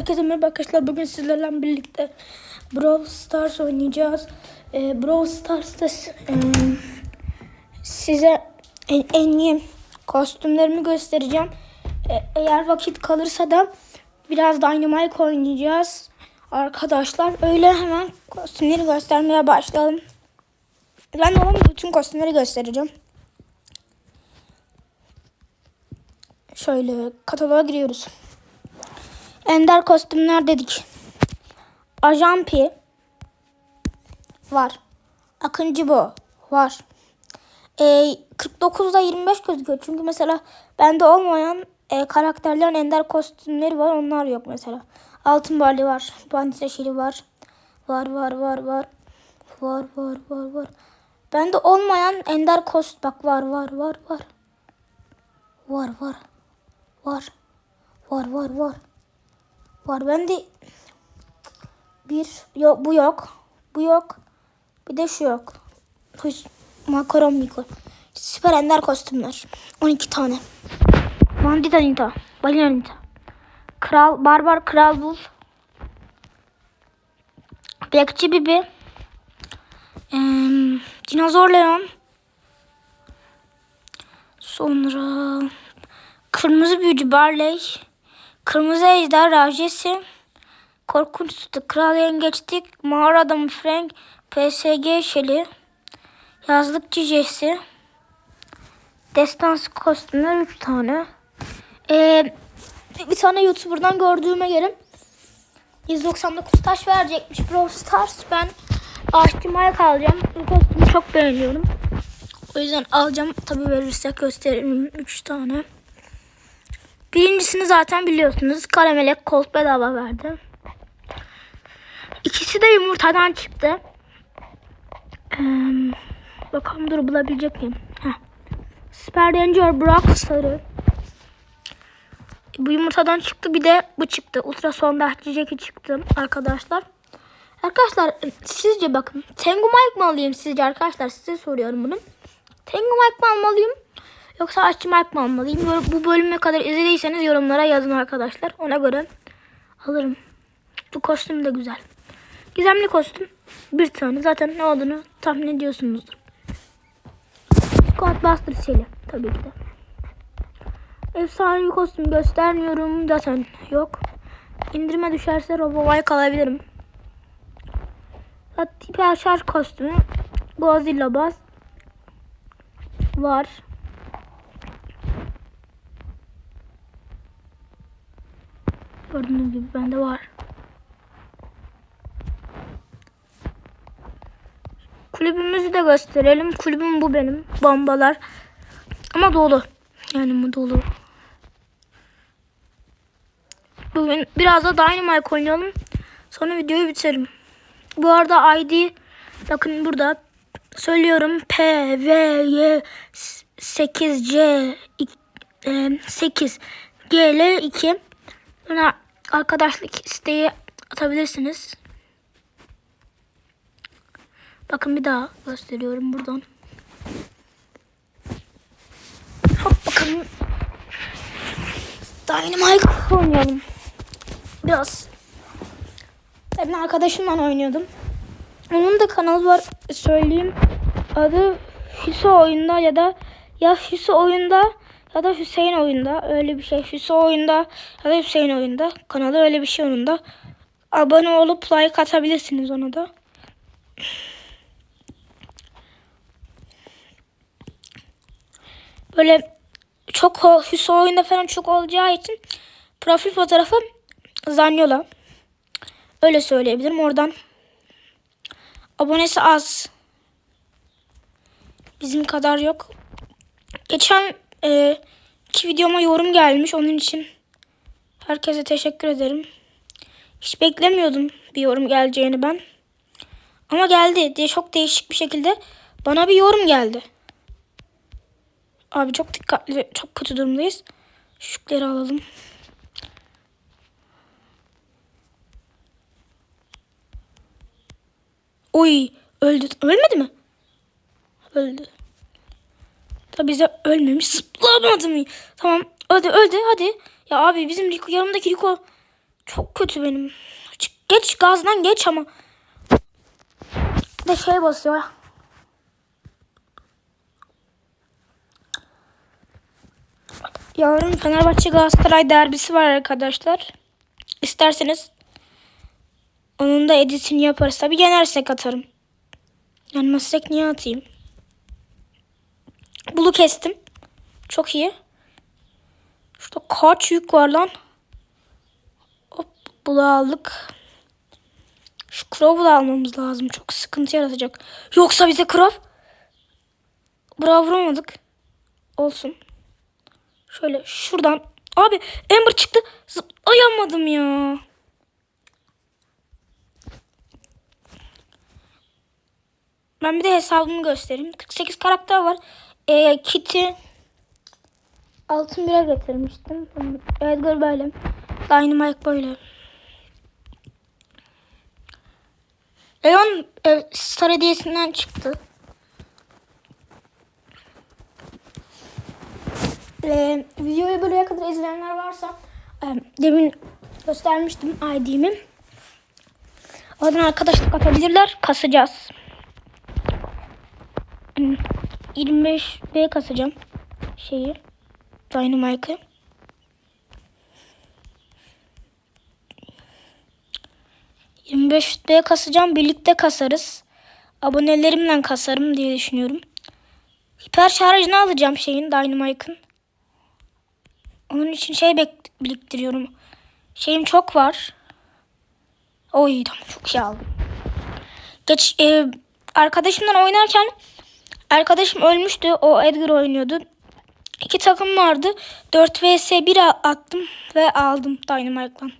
Herkese merhaba arkadaşlar. Bugün sizlerle birlikte Brawl Stars oynayacağız. Ee, Brawl Stars'ta e, size en, en iyi kostümlerimi göstereceğim. E, eğer vakit kalırsa da biraz Dynamite oynayacağız. Arkadaşlar öyle hemen kostümleri göstermeye başlayalım. Ben ona bütün kostümleri göstereceğim. Şöyle kataloğa giriyoruz. Ender kostümler dedik. Ajan Pi var. Akıncı Bo var. Ee, 49'da 25 gözüküyor. Çünkü mesela bende olmayan e, karakterlerin ender kostümleri var. Onlar yok mesela. Altın Barley var. Bandit Reşili var. Var var var var. Var var var var. Bende olmayan ender kost bak var var var var. Var var. Var. Var var var. Var bende bir yok bu yok. Bu yok. Bir de şu yok. Makaron Miko. Süper ender kostümler. 12 tane. Bandit Anita. Balin Anita. Kral, Barbar Kral Bul. Bekçi Bibi. Ee, Dinozor Leon. Sonra Kırmızı Büyücü Barley. Kırmızı Ejder Rajesi. Korkunç Sütü Kral Yengeçtik. Mağara Adamı Frank. PSG Şeli. Yazlıkçı Jesse. Destansı kostümler 3 tane. Ee, bir tane YouTuber'dan gördüğüme göre 199 taş verecekmiş Brawl Stars. Ben Aşçı Mike alacağım. Bu kostümü çok beğeniyorum. O yüzden alacağım. Tabi verirsek gösteririm 3 tane. Birincisini zaten biliyorsunuz. Karamelek Colt bedava verdi. İkisi de yumurtadan çıktı. Ee, bakalım dur bulabilecek miyim? Heh. Super Danger Brock sarı. Bu yumurtadan çıktı. Bir de bu çıktı. Ultrason Jackie çıktı arkadaşlar. Arkadaşlar sizce bakın. Tengu Mike mı alayım sizce arkadaşlar? Size soruyorum bunu. Tengu Mike mi almalıyım? Yoksa almalıyım? Yor- Bu bölüme kadar izlediyseniz yorumlara yazın arkadaşlar. Ona göre alırım. Bu kostüm de güzel. Gizemli kostüm. Bir tane. Zaten ne olduğunu tahmin ediyorsunuzdur. Squad Shelly. Tabii ki de. Efsane bir kostüm göstermiyorum. Zaten yok. İndirime düşerse Robovay alabilirim. Hiper şarj kostümü. Godzilla Buzz. Var. Gördüğünüz gibi bende var. Kulübümüzü de gösterelim. Kulübüm bu benim. Bombalar. Ama dolu. Yani bu dolu. Bugün biraz da Dynamite oynayalım. Sonra videoyu bitirelim. Bu arada ID bakın burada söylüyorum P V Y 8 C 8 G L 2 Buna arkadaşlık isteği atabilirsiniz. Bakın bir daha gösteriyorum buradan. Hop bakalım. Dynamite oynayalım. Biraz. Ben arkadaşımla oynuyordum. Onun da kanalı var söyleyeyim. Adı Hüso oyunda ya da ya Hüso oyunda ya da Hüseyin oyunda öyle bir şey. Hüso oyunda ya da Hüseyin oyunda. Kanalı öyle bir şey onun da. Abone olup like atabilirsiniz ona da. Böyle çok Hüso oyunda falan çok olacağı için profil fotoğrafı Zanyola. Öyle söyleyebilirim. Oradan abonesi az. Bizim kadar yok. Geçen e, iki videoma yorum gelmiş. Onun için herkese teşekkür ederim. Hiç beklemiyordum bir yorum geleceğini ben. Ama geldi diye çok değişik bir şekilde bana bir yorum geldi. Abi çok dikkatli, çok kötü durumdayız. Şükleri alalım. Oy öldü. Ölmedi mi? Öldü. Tabi bize ölmemiş. Zıplamadı mı? Tamam öldü öldü hadi. Ya abi bizim Rico yanımdaki Rico Çok kötü benim. Geç gazdan geç ama. Bir de şey basıyor. Yarın Fenerbahçe Galatasaray derbisi var arkadaşlar. İsterseniz onun da editini yaparız. Tabi yenersek atarım. Yenmezsek niye atayım? Bulu kestim. Çok iyi. Şurada kaç yük var lan? Hop bulu aldık. Şu Crow'u da almamız lazım. Çok sıkıntı yaratacak. Yoksa bize Crow. Bravo vuramadık. Olsun. Şöyle şuradan. Abi Ember çıktı. Zıplayamadım ya. Ben bir de hesabımı göstereyim. 48 karakter var. Ee, Kitty altın bire getirmiştim. Edgar böyle. Dynamite böyle. Leon e, Star hediyesinden çıktı. Ee, videoyu buraya kadar izleyenler varsa e, demin göstermiştim ID'mi. Oradan arkadaşlık atabilirler. Kasacağız. Hmm, 25B kasacağım. Şeyi. Dynamite'ı. B kasacağım. Birlikte kasarız. Abonelerimle kasarım diye düşünüyorum. Hiper şarjını alacağım şeyin Dynamite'ın. Onun için şey biriktiriyorum. Şeyim çok var. Oy tamam çok iyi aldım. Geç e, arkadaşımla oynarken arkadaşım ölmüştü. O Edgar oynuyordu. İki takım vardı. 4 vs 1 attım ve aldım Dynamite'dan.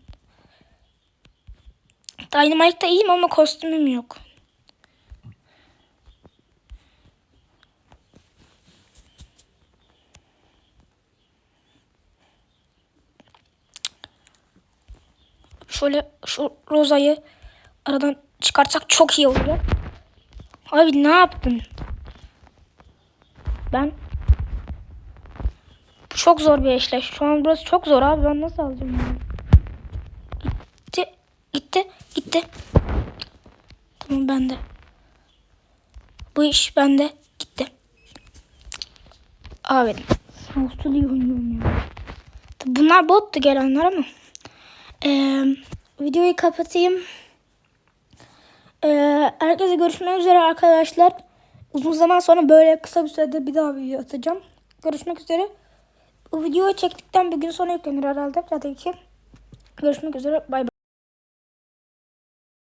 Dynamite'da iyiyim ama kostümüm yok. Şöyle şu Roza'yı aradan çıkartsak çok iyi olur. Abi ne yaptın? Ben çok zor bir eşleş. Şu an burası çok zor abi. Ben nasıl alacağım bunu? Gitti. Gitti. Gitti. Tamam bende. Bu iş bende. Gitti. Abi. Nasıl iyi oynuyorum ya. Bunlar bottu gelenler ama. Ee, videoyu kapatayım. Ee, herkese görüşmek üzere arkadaşlar. Uzun zaman sonra böyle kısa bir sürede bir daha video atacağım. Görüşmek üzere. Bu videoyu çektikten bir gün sonra yüklenir herhalde. Tabii ki. Görüşmek üzere. Bay bay.